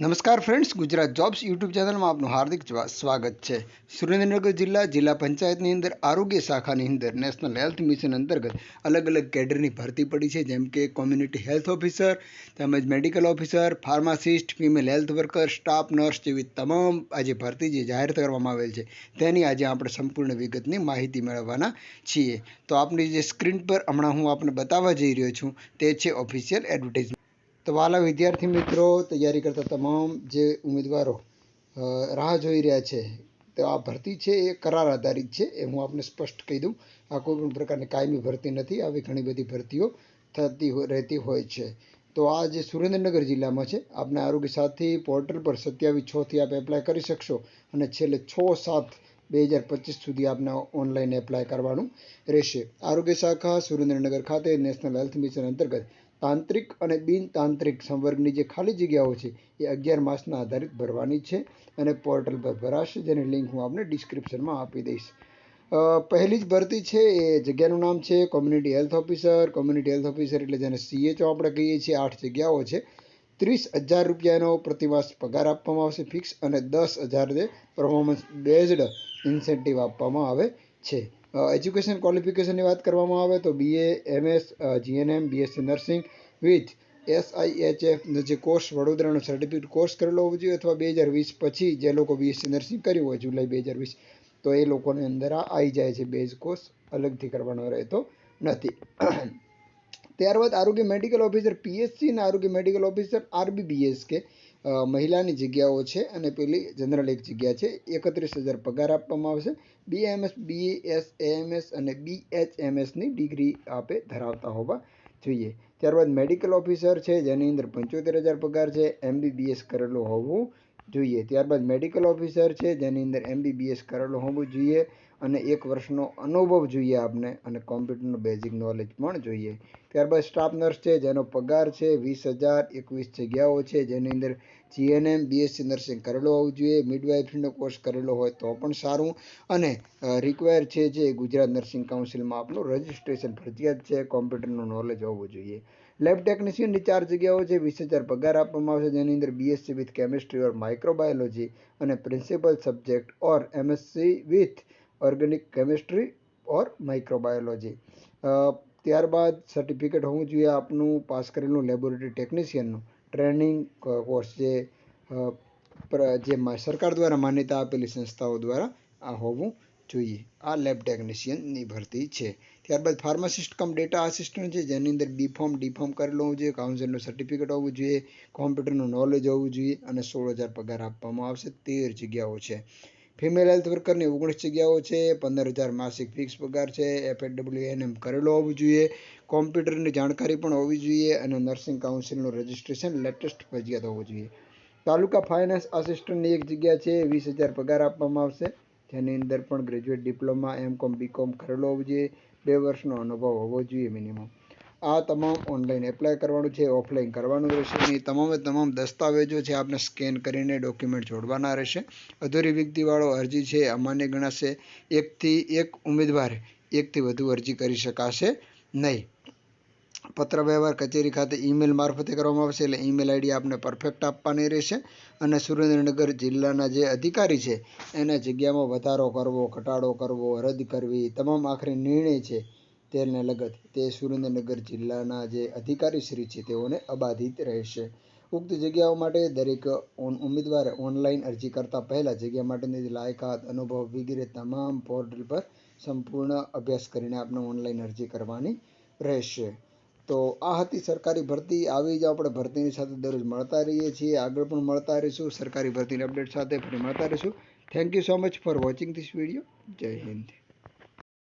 નમસ્કાર friends Gujarat jobs YouTube ચેનલમાં આપનું હાર્દિક સ્વાગત છે. સુરેન્દ્રનગર જિલ્લા જિલ્લા પંચાયતની અંદર આરોગ્ય શાખાની અંદર નેશનલ હેલ્થ મિશન અંતર્ગત અલગ અલગ કેડરની ભરતી પડી છે, જેમ કે કોમ્યુનિટી હેલ્થ ઓફિસર તેમજ medical officer pharmacist female health worker staff nurse જેવી તમામ આજે ભરતી જે જાહેર કરવામાં આવેલ છે, તેની આજે આપણે સંપૂર્ણ વિગતની માહિતી મેળવવાના છીએ. તો આપની જે સ્ક્રીન પર હમણાં હું આપને બતાવવા જઈ રહ્યો છું, તે છે ઓફિશિયલ એડવર્ટાઇઝ તો વાલા વિદ્યાર્થી મિત્રો, તૈયારી કરતા તમામ જે ઉમેદવારો રાહ જોઈ રહ્યા છે, તો આ ભરતી છે એ કરાર આધારિત છે એ હું આપને સ્પષ્ટ કહી દઉં. આ કોઈ પણ પ્રકારની કાયમી ભરતી નથી, આવી ઘણી બધી ભરતીઓ થતી રહેતી હોય છે. તો આ જે સુરેન્દ્રનગર જિલ્લામાં છે, આપને આરોગ્ય સાથી પોર્ટલ પર સત્યાવીસ છથી આપ એપ્લાય કરી શકશો અને છેલ્લે છ સાત બે હજાર પચીસ સુધી આપને ઓનલાઈન એપ્લાય કરવાનું રહેશે. આરોગ્ય શાખા સુરેન્દ્રનગર ખાતે નેશનલ હેલ્થ મિશન અંતર્ગત તાંત્રિક અને બિન તાંત્રિક સંવર્ગની જે ખાલી જગ્યાઓ છે, એ અગિયાર માસના આધારિત ભરવાની છે અને પોર્ટલ પર ભરાશે, જેની લિંક હું આપને ડિસ્ક્રિપ્શનમાં આપી દઈશ. પહેલી જ ભરતી છે, એ જગ્યાનું નામ છે community health officer community health officer એટલે જેને સીએચઓ આપણે કહીએ છીએ, આઠ જગ્યાઓ છે. ત્રીસ હજાર રૂપિયાનો પ્રતિમાસ પગાર આપવામાં આવશે ફિક્સ અને દસ હજાર જે પરફોર્મન્સ બેઝડ ઇન્સેન્ટિવ આપવામાં આવે છે. એજ્યુકેશન ક્વોલિફિકેશનની વાત કરવામાં આવે તો BA MS GNM BSc nursing with SIHF જે કોર્સ વડોદરાનો સર્ટિફિકેટ કોર્સ કરેલો હોવો જોઈએ અથવા બે હજાર વીસ પછી જે લોકો બીએસસી નર્સિંગ કર્યું હોય, જુલાઈ બે હજાર વીસ, તો એ લોકોની અંદર આ આવી જાય છે બેઝ કોર્સ અલગથી કરવાનો રહેતો નથી. ત્યારબાદ આરોગ્ય મેડિકલ ઓફિસર પીએચસી અને આરોગ્ય મેડિકલ ઓફિસર આરબીબીએસ કે મહિલાની જગ્યાઓ છે અને પેલી જનરલ એક જગ્યા છે. એકત્રીસ હજાર પગાર આપવામાં આવશે. બીએમએસ બીએસ એએમએસ અને બીએચએમએસની ડિગ્રી આપે ધરાવતા હોવા જોઈએ. ત્યારબાદ મેડિકલ ઓફિસર છે, જેની અંદર પંચોતેર હજાર પગાર છે. એમબીબીએસ કરેલું હોવું જોઈએ. ત્યારબાદ મેડિકલ ઓફિસર છે, જેની અંદર એમબીબીએસ કરેલું હોવું જોઈએ અને એક વર્ષનો અનુભવ જોઈએ આપને અને કોમ્પ્યુટરનું બેઝિક નોલેજ પણ જોઈએ. ત્યારબાદ સ્ટાફ નર્સ છે, જેનો પગાર છે વીસ હજાર, એકવીસ જગ્યાઓ છે, જેની અંદર જીએનએમ બીએસસી નર્સિંગ કરેલો હોવું જોઈએ. મિડવાઇફરીનો કોર્સ કરેલો હોય તો પણ સારું. અને રિક્વાયર છે જે ગુજરાત નર્સિંગ કાઉન્સિલમાં આપનું રજિસ્ટ્રેશન ફરજિયાત છે કોમ્પ્યુટરનું નોલેજ હોવું જોઈએ. લેબ ટેકનિશિયનની ચાર જગ્યાઓ છે, વીસ હજાર પગાર આપવામાં આવશે, જેની અંદર BSc with chemistry or microbiology અને principal subject or MSc with organic chemistry or microbiology ત્યારબાદ સર્ટિફિકેટ હોવું જોઈએ આપનું પાસ કરેલું લેબોરેટરી ટેકનિશિયનનું ટ્રેનિંગ કોર્સ જે જે સરકાર દ્વારા માન્યતા આપેલી સંસ્થાઓ દ્વારા આ હોવું જોઈએ. આ લેબ ટેકનિશિયનની ભરતી છે. ત્યારબાદ ફાર્માસિસ્ટ કમ ડેટા આસિસ્ટન્ટ છે, જેની અંદર બીફોર્મ ડીફોર્મ કરેલો હોવું જોઈએ કાઉન્સિલનું સર્ટિફિકેટ હોવું જોઈએ કોમ્પ્યુટરનું નોલેજ હોવું જોઈએ અને સોળ હજાર પગાર આપવામાં આવશે. તેર જગ્યાઓ છે. ફિમેલ હેલ્થ વર્કરની ઓગણીસ જગ્યાઓ છે પંદર હજાર માસિક ફિક્સ પગાર છે એફએડબ્લ્યુ એન એમ કરેલો હોવું જોઈએ કોમ્પ્યુટરની જાણકારી પણ હોવી જોઈએ અને નર્સિંગ કાઉન્સિલનું રજિસ્ટ્રેશન લેટેસ્ટ ફરજિયાત હોવું જોઈએ. તાલુકા ફાઇનાન્સ આસિસ્ટન્ટની એક જગ્યા છે, વીસ હજાર પગાર આપવામાં આવશે. જેની અંદર પણ ગ્રેજ્યુએટ ડિપ્લોમા એમ કોમ બીકોમ કરેલો હોવો જોઈએ. બે વર્ષનો અનુભવ હોવો જોઈએ મિનિમમ આ તમામ ઓનલાઈન એપ્લાય કરવાનું છે ઓફલાઈન કરવાનું રહેશે અને તમામે તમામ દસ્તાવેજો છે આપને સ્કેન કરીને ડોક્યુમેન્ટ જોડવાના રહેશે. અધૂરી વિગતીવાળો અરજી છે, અમાન્ય ગણાશે. એકથી એક ઉમેદવારે, એકથી વધુ અરજી કરી શકાશે નહીં. પત્ર વ્યવહાર કચેરી ખાતે ઈમેલ મારફતે કરવામાં આવશે એટલે ઈમેલ આઈડી આપને પરફેક્ટ આપવાની રહેશે અને સુરેન્દ્રનગર જિલ્લાના જે અધિકારી છે, એને જગ્યામાં વધારો કરવો, ઘટાડો કરવો, રદ કરવી તમામ આખરે નિર્ણય છે તેને લગત. તે સુરેન્દ્રનગર જિલ્લાના જે અધિકારીશ્રી છે, તેઓને અબાધિત રહેશે. ઉક્ત જગ્યાઓ માટે દરેક ઉમેદવારે ઓનલાઈન અરજી કરતા પહેલા જગ્યા માટેની લાયકાત, અનુભવ વગેરે તમામ પોર્ટલ પર સંપૂર્ણ અભ્યાસ કરીને આપણે ઓનલાઈન અરજી કરવાની રહેશે. તો આ હતી સરકારી ભરતી. આવી જ આપણે ભરતીની સાથે દરરોજ મળતા રહીએ છીએ. આગળ પણ મળતા રહીશું. સરકારી ભરતીની અપડેટ સાથે ફરી મળતા રહીશું. Thank you so much for watching this video જય હિન્દ.